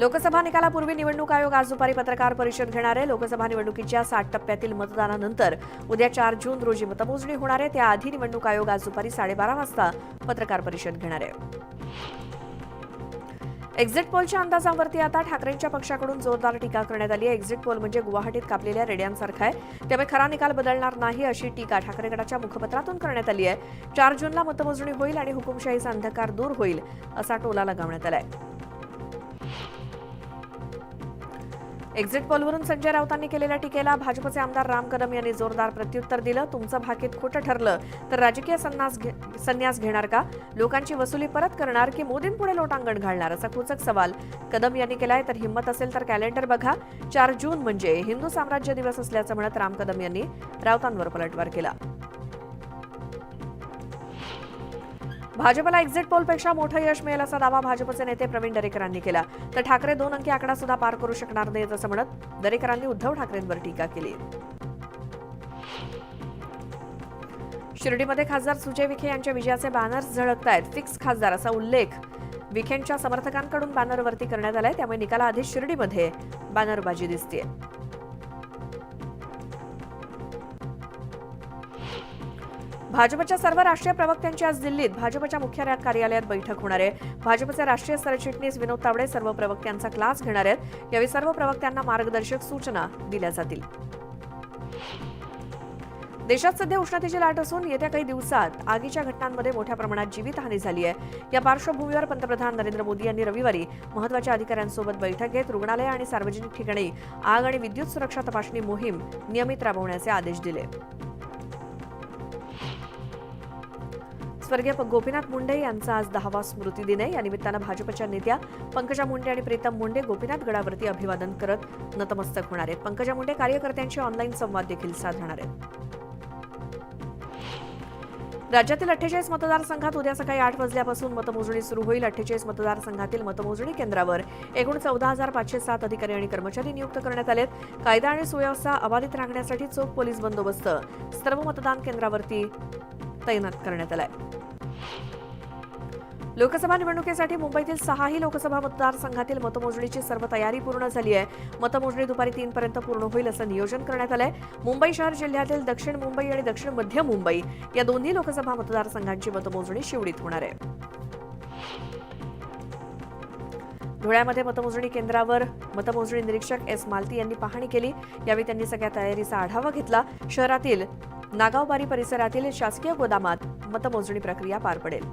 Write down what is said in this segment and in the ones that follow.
लोकसभा निकालापूर्वी निवडणूक आयोग आज दुपारी पत्रकार परिषद घेणार आहे. लोकसभा निवडणुकीच्या साठ टप्प्यातील मतदानानंतर उद्या चार जून रोजी मतमोजणी होणार आहे. त्याआधी निवडणूक आयोग आज दुपारी साडेबारा वाजता पत्रकार परिषद घेणार आहे. एक्झिट पोलच्या अंदाजावरती आता ठाकरेंच्या पक्षाकडून जोरदार टीका करण्यात आली आहे. एक्झिट पोल म्हणजे गुवाहाटीत कापलेल्या रेड्यांसारखा आहे. त्यामुळे खरा निकाल बदलणार नाही अशी टीका ठाकरे गटाच्या मुखपत्रातून करण्यात आली आहे. चार जूनला मतमोजणी होईल आणि हुकुमशाहीचा अंधकार दूर होईल असा टोला लगावण्यात आला आहे एक्झिट पोलवरून संजय राऊतांनी केलेल्या टीकेला भाजपचे आमदार राम कदम यांनी जोरदार प्रत्युत्तर दिलं. तुमचं भाकीत खोटं ठरलं. तर राजकीय संन्यास घे- संन्यास घेणार का? लोकांची वसुली परत करणार की मोदींपुढे लोटांगण घालणार? असा कुचक सवाल कदम यांनी केलाय. तर हिंमत असेल तर कॅलेंडर बघा. चार जून म्हणजे हिंदू साम्राज्य दिवस असल्याचं म्हणत राम कदम यांनी राऊतांवर पलटवार केला. भाजपला एक्झिट पोलपेक्षा मोठं यश मिळेल असा दावा भाजपचे नेते प्रवीण दरेकरांनी केला. तर ठाकरे दोन अंकी आकडा सुद्धा पार करू शकणार नाहीत असं म्हणत दरेकरांनी उद्धव ठाकरेंवर टीका केली. शिर्डीमध्ये खासदार सुजय विखे यांच्या विजयाचे बॅनर्स झळकतायत. फिक्स खासदार असा उल्लेख. विखेंच्या समर्थकांकडून बॅनरवरती करण्यात आलाय त्यामुळे निकालाआधी शिर्डीमध्ये बॅनरबाजी दिसतेय. भाजपच्या सर्व राष्ट्रीय प्रवक्त्यांची आज दिल्लीत भाजपच्या मुख्य कार्यालयात बैठक होणार आहे. भाजपचे राष्ट्रीय सरचिटणीस विनोद तावडे सर्व प्रवक्त्यांचा क्लास घेणार आहेत. यावेळी सर्व प्रवक्त्यांना मार्गदर्शक सूचना दिल्या जातील. देशात सध्या उष्णतेची लाट असून येत्या काही दिवसात आगीच्या घटनांमध्ये मोठ्या प्रमाणात जीवितहानी झाली आहे. या पार्श्वभूमीवर पंतप्रधान नरेंद्र मोदी यांनी रविवारी महत्त्वाच्या अधिकाऱ्यांसोबत बैठक घेत रुग्णालय आणि सार्वजनिक ठिकाणी आग आणि विद्युत सुरक्षा तपासणी मोहीम नियमित राबवण्याचे आदेश दिले. स्वर्गीय गोपीनाथ मुंडे यांचा आज दहावा स्मृती दिन आहे. या निमित्तानं भाजपच्या नेत्या पंकजा मुंडे आणि प्रीतम मुंडे गोपीनाथ गडावरती अभिवादन करत नतमस्तक होणार आहेत. पंकजा मुंडे कार्यकर्त्यांशी ऑनलाईन संवाद देखील साधणार आहेत. राज्यातील अठ्ठेचाळीस मतदारसंघात उद्या सकाळी आठ वाजल्यापासून मतमोजणी सुरू होईल. अठ्ठेचाळीस मतदारसंघातील मतमोजणी केंद्रावर एकूण चौदा हजार पाचशे सात अधिकारी आणि कर्मचारी नियुक्त करण्यात आलेत. कायदा आणि सुव्यवस्था अबाधित राखण्यासाठी चोख पोलीस बंदोबस्त. सर्व मतदान केंद्रावरती तैनात करण्यात आलाय. लोकसभा निवडणुकीसाठी मुंबईतील सहाही लोकसभा मतदारसंघातील मतमोजणीची सर्व तयारी पूर्ण झाली आहे. मतमोजणी दुपारी तीनपर्यंत पूर्ण होईल असं नियोजन करण्यात आलंय. मुंबई शहर जिल्ह्यातील दक्षिण मुंबई आणि दक्षिण मध्य मुंबई या दोन्ही लोकसभा मतदारसंघांची मतमोजणी शिवडीत होणार आहे. धुळ्यामध्ये मतमोजणी केंद्रावर मतमोजणी निरीक्षक एस मालती यांनी पाहणी केली. यावेळी त्यांनी सगळ्या तयारीचा आढावा घेतला. शहरातील नागावबारी परिसरातील शासकीय गोदामात मतमोजणी प्रक्रिया पार पडेल.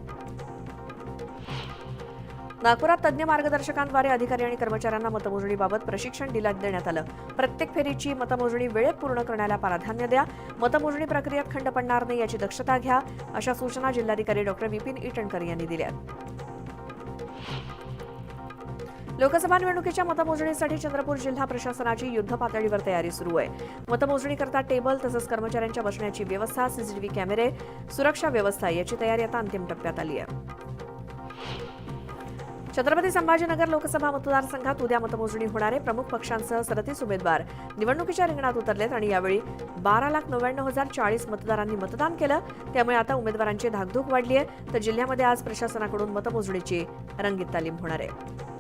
नागपुरात तज्ज्ञ मार्गदर्शकांद्वारे अधिकारी आणि कर्मचाऱ्यांना मतमोजणीबाबत प्रशिक्षण दिला देण्यात आलं. प्रत्येक फेरीची मतमोजणी वेळेत पूर्ण करण्याला प्राधान्य द्या. मतमोजणी प्रक्रियेत खंड पडणार नाही याची दक्षता घ्या अशा सूचना जिल्हाधिकारी डॉक्टर विपिन इटणकर यांनी दिल्या. लोकसभा निवडणुकीच्या मतमोजणीसाठी चंद्रपूर जिल्हा प्रशासनाची युद्ध पातळीवर तयारी सुरू आहे. मतमोजणीकरता टेबल तसंच कर्मचाऱ्यांच्या बसण्याची व्यवस्था सीसीटीव्ही कॅमेरे सुरक्षा व्यवस्था याची तयारी आता अंतिम टप्प्यात आली आहे. छत्रपती संभाजीनगर लोकसभा मतदारसंघात उद्या मतमोजणी होणार आहे. प्रमुख पक्षांसह सदतीस उमेदवार निवडणुकीच्या रिंगणात उतरलेत आणि यावेळी बारा लाख नव्याण्णव हजार चाळीस मतदारांनी मतदान केलं. त्यामुळे आता उमेदवारांची धाकधूक वाढली आहे. तर जिल्ह्यामध्ये आज प्रशासनाकडून मतमोजणीची रंगीत तालीम होणार आहे.